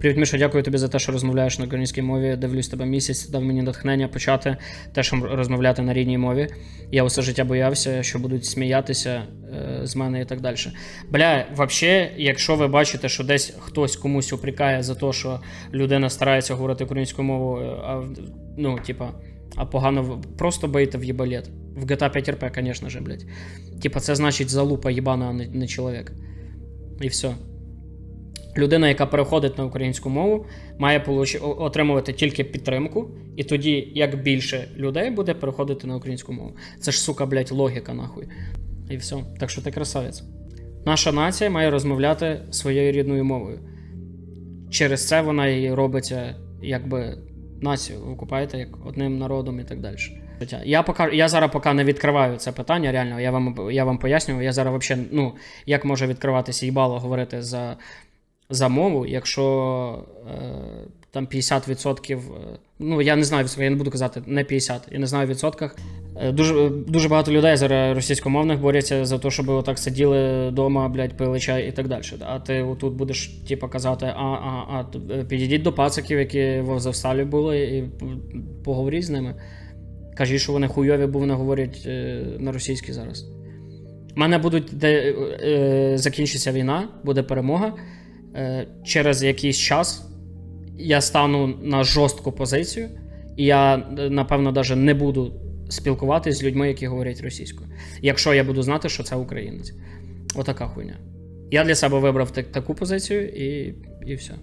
Привіт, Міша, дякую тобі за те, що розмовляєш на українській мові. Дивлюсь тебе місяць, дав мені натхнення почати теж розмовляти на рідній мові. Я усе життя боявся, що будуть сміятися е, з мене і так далі. Бля, взагалі, якщо ви бачите, що десь хтось комусь упрекає за те, що людина старається говорити українською мовою, а ну, типа, а погано просто бийте в їбалет. В GTA 5 RP, звісно же, блядь. Типа, це значить залупа їбана, а не чоловік. І все. Людина, яка переходить на українську мову, має отримувати тільки підтримку, і тоді як більше людей буде переходити на українську мову. Це ж, сука, блядь, логіка, нахуй. І все. Так що ти красавець. Наша нація має розмовляти своєю рідною мовою. Через це вона і робиться якби націю, ви купаєте, як одним народом і так далі. Я, пока, я зараз поки не відкриваю це питання, реально, я вам, я вам пояснюю. Я зараз взагалі, ну, як може відкриватися їбало говорити за, за мову, якщо е, там 50%, е, ну я не знаю, я не буду казати, не 50, я не знаю в відсотках. Е, Дуже, дуже багато людей зараз російськомовних борються за те, щоб отак сиділи вдома, блядь, пили чай і так далі. А ти отут будеш типу, казати, а, а, а підійдіть до пациків, які в Азовсталі були, і поговоріть з ними. Кажіть, що вони хуйові, бо вони говорять на російській зараз. У мене будуть де е, закінчиться війна, буде перемога. Е, через якийсь час я стану на жорстку позицію, і я, е, напевно, навіть не буду спілкуватися з людьми, які говорять російською. Якщо я буду знати, що це українець. Отака хуйня. Я для себе вибрав так- таку позицію і, і все.